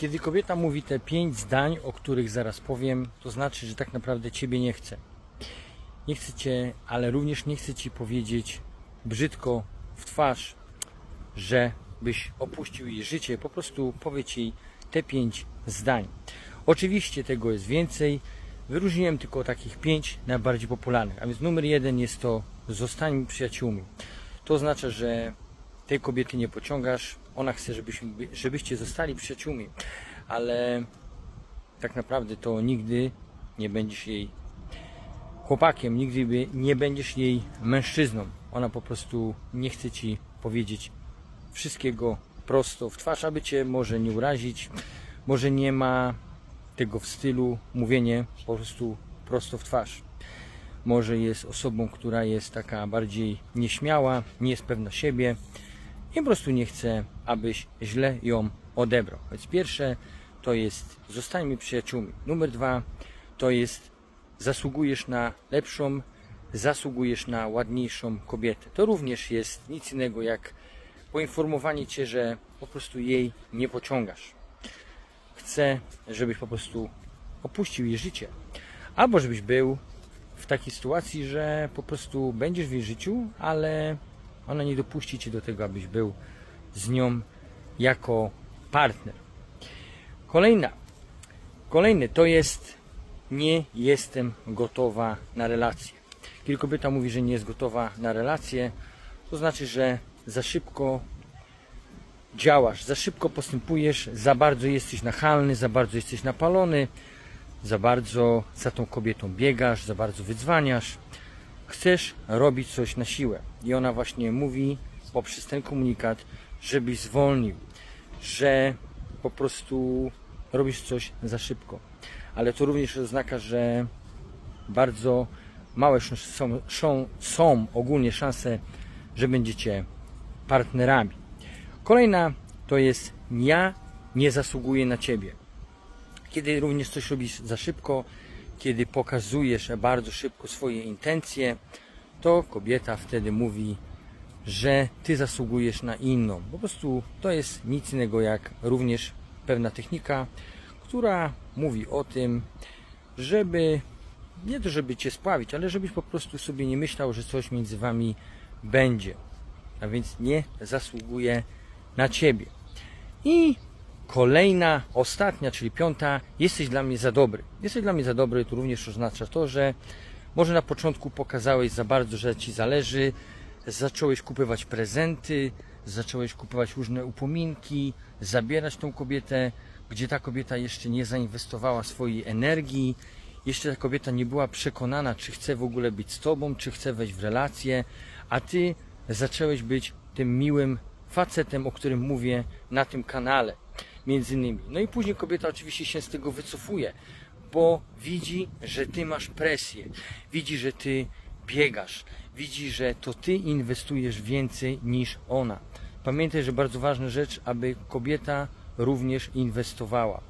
Kiedy kobieta mówi te pięć zdań, o których zaraz powiem, to znaczy, że tak naprawdę ciebie nie chce. Nie chce cię, ale również nie chce ci powiedzieć brzydko w twarz, że byś opuścił jej życie. Po prostu powiedz jej te pięć zdań. Oczywiście tego jest więcej. Wyróżniłem tylko takich pięć najbardziej popularnych. A więc numer jeden jest to zostańmy przyjaciółmi. To oznacza, że tej kobiety nie pociągasz. Ona chce, żebyśmy, żebyście zostali przyjaciółmi, ale tak naprawdę to nigdy nie będziesz jej chłopakiem, nigdy nie będziesz jej mężczyzną. Ona po prostu nie chce ci powiedzieć wszystkiego prosto w twarz, aby cię może nie urazić. Może nie ma tego w stylu mówienie po prostu prosto w twarz. Może jest osobą, która jest taka bardziej nieśmiała, nie jest pewna siebie i po prostu nie chce, abyś źle ją odebrał. Więc pierwsze to jest zostańmy przyjaciółmi. Numer dwa to jest zasługujesz na lepszą, zasługujesz na ładniejszą kobietę. To również jest nic innego jak poinformowanie cię, że po prostu jej nie pociągasz. Chcę, żebyś po prostu opuścił jej życie. Albo żebyś był w takiej sytuacji, że po prostu będziesz w jej życiu, ale ona nie dopuści cię do tego, abyś był z nią jako partner. Kolejna. Kolejny to jest nie jestem gotowa na relację. Kiedy kobieta mówi, że nie jest gotowa na relację, to znaczy, że za szybko działasz, za szybko postępujesz, za bardzo jesteś nachalny, za bardzo jesteś napalony, za bardzo za tą kobietą biegasz, za bardzo wydzwaniasz. Chcesz robić coś na siłę. I ona właśnie mówi poprzez ten komunikat, żebyś zwolnił, że po prostu robisz coś za szybko. Ale to również oznacza, że bardzo małe są, są, są ogólnie szanse, że będziecie partnerami. Kolejna to jest ja nie zasługuję na ciebie. Kiedy również coś robisz za szybko, kiedy pokazujesz bardzo szybko swoje intencje, to kobieta wtedy mówi, że ty zasługujesz na inną. Po prostu to jest nic innego jak również pewna technika, która mówi o tym, żeby nie to, żeby cię spławić, ale żebyś po prostu sobie nie myślał, że coś między wami będzie. A więc nie zasługuje na ciebie. I kolejna, ostatnia, czyli piąta, jesteś dla mnie za dobry. Jesteś dla mnie za dobry, to również oznacza to, że może na początku pokazałeś za bardzo, że ci zależy, zacząłeś kupywać prezenty, zacząłeś kupować różne upominki, zabierać tą kobietę, gdzie ta kobieta jeszcze nie zainwestowała swojej energii, jeszcze ta kobieta nie była przekonana, czy chce w ogóle być z tobą, czy chce wejść w relację, a ty zacząłeś być tym miłym facetem, o którym mówię na tym kanale, między innymi. No i później kobieta oczywiście się z tego wycofuje, bo widzi, że ty masz presję, widzi, że ty biegasz, widzi, że to ty inwestujesz więcej niż ona. Pamiętaj, że bardzo ważna rzecz, aby kobieta również inwestowała.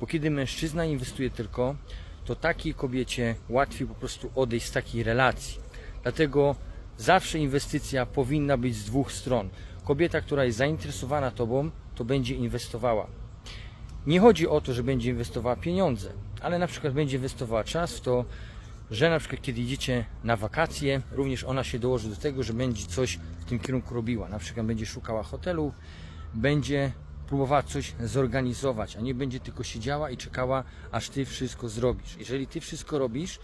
Bo kiedy mężczyzna inwestuje tylko, to takiej kobiecie łatwiej po prostu odejść z takiej relacji. Dlatego zawsze inwestycja powinna być z dwóch stron. Kobieta, która jest zainteresowana tobą, to będzie inwestowała. Nie chodzi o to, że będzie inwestowała pieniądze, ale na przykład będzie inwestowała czas w to, że na przykład kiedy idziecie na wakacje, również ona się dołoży do tego, że będzie coś w tym kierunku robiła. Na przykład będzie szukała hotelu, będzie próbowała coś zorganizować, a nie będzie tylko siedziała i czekała, aż ty wszystko zrobisz. Jeżeli ty wszystko robisz,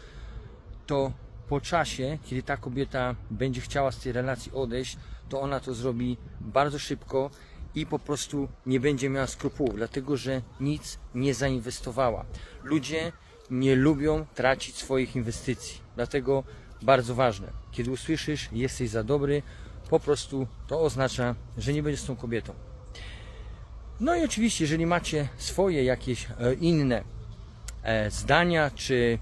to po czasie, kiedy ta kobieta będzie chciała z tej relacji odejść, to ona to zrobi bardzo szybko i po prostu nie będzie miała skrupułów, dlatego że nic nie zainwestowała. Ludzie nie lubią tracić swoich inwestycji, dlatego bardzo ważne, kiedy usłyszysz, jesteś za dobry, po prostu to oznacza, że nie będziesz tą kobietą. No i oczywiście, jeżeli macie swoje jakieś e, inne e, zdania, czy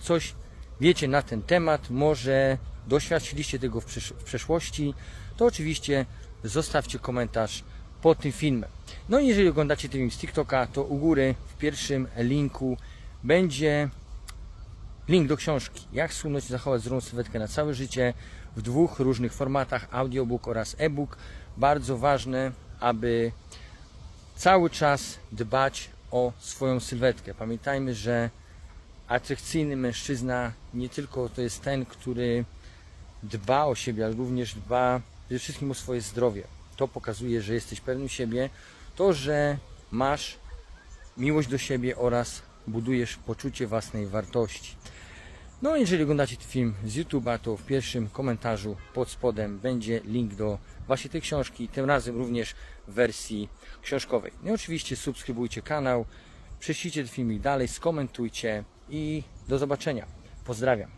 coś wiecie na ten temat, może doświadczyliście tego w przeszłości, to oczywiście zostawcie komentarz pod tym filmem. No i jeżeli oglądacie ten film z TikToka, to u góry w pierwszym linku będzie link do książki Jak schudnąć i zachować zdrową sylwetkę na całe życie w dwóch różnych formatach, audiobook oraz e-book. Bardzo ważne, aby cały czas dbać o swoją sylwetkę. Pamiętajmy, że atrakcyjny mężczyzna nie tylko to jest ten, który dba o siebie, ale również dba przede wszystkim o swoje zdrowie. To pokazuje, że jesteś pewny siebie. To, że masz miłość do siebie oraz budujesz poczucie własnej wartości. No, jeżeli oglądacie ten film z YouTube'a, to w pierwszym komentarzu pod spodem będzie link do właśnie tej książki, tym razem również w wersji książkowej. No i oczywiście subskrybujcie kanał, prześlijcie ten filmik dalej, skomentujcie i do zobaczenia. Pozdrawiam.